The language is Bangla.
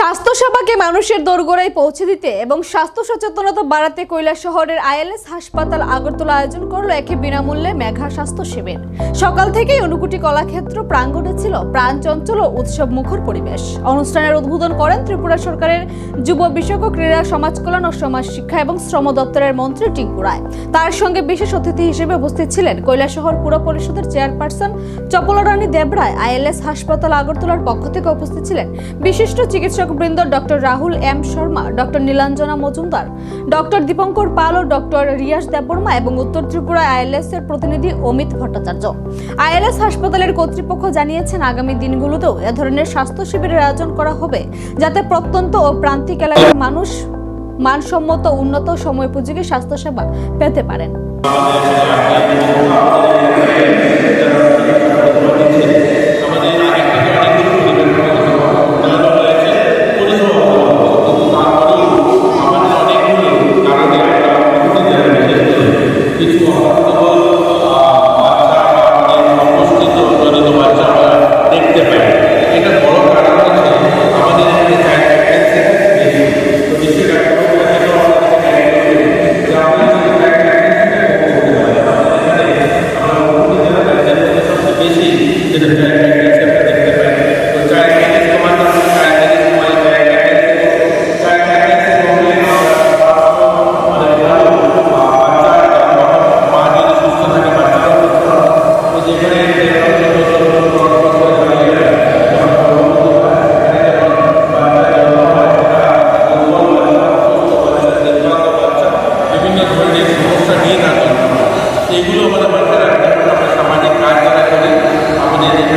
স্বাস্থ্যসেবাকে মানুষের দোরগোড়ায় পৌঁছে দিতে এবং স্বাস্থ্য সচেতনতা বাড়াতে কৈলাস শহরের আইএলএস হাসপাতাল আগরতলা আয়োজন করল একে বিনামূল্যে মেঘা স্বাস্থ্য শিবির। সকাল থেকেই অনুকুটি কলাক্ষেত্র প্রাঙ্গণে ছিল প্রাণচঞ্চল ও উৎসব মুখর পরিবেশ। অনুষ্ঠানের উদ্বোধন করেন ত্রিপুরা সরকারের যুব বিষয়ক ক্রীড়া সমাজ কল্যাণ ও সমাজ শিক্ষা এবং শ্রম দপ্তরের মন্ত্রী টিঙ্কু রায়। তার সঙ্গে বিশেষ অতিথি হিসেবে উপস্থিত ছিলেন কৈলাসহর পুর পরিষদের চেয়ারপারসন চপলারানী দেবরায়। আইএলএস হাসপাতাল আগরতলার পক্ষ থেকে উপস্থিত ছিলেন। বিশিষ্ট চিকিৎসক বৃন্দ doctor Rahul M Sharma, doctor Nilanjana Majumdar, doctor Dipankar Pal ও ডক্টর রিয়াস দেববর্মা এবং উত্তর ত্রিপুরা আইএলএস এর প্রতিনিধি অমিত ভট্টাচার্য। আইএলএস হাসপাতালের কর্তৃপক্ষ জানিয়েছেন, আগামী দিনগুলোতেও এ ধরনের স্বাস্থ্য শিবিরের আয়োজন করা হবে, যাতে প্রত্যন্ত ও প্রান্তিক এলাকার মানুষ মানসম্মত উন্নত সময় সময়োপযোগী স্বাস্থ্যসেবা পেতে পারেন। এগুলো মানে মাথায় রাখতে হবে আমরা সামাজিক কাজ যারা করি আমাদের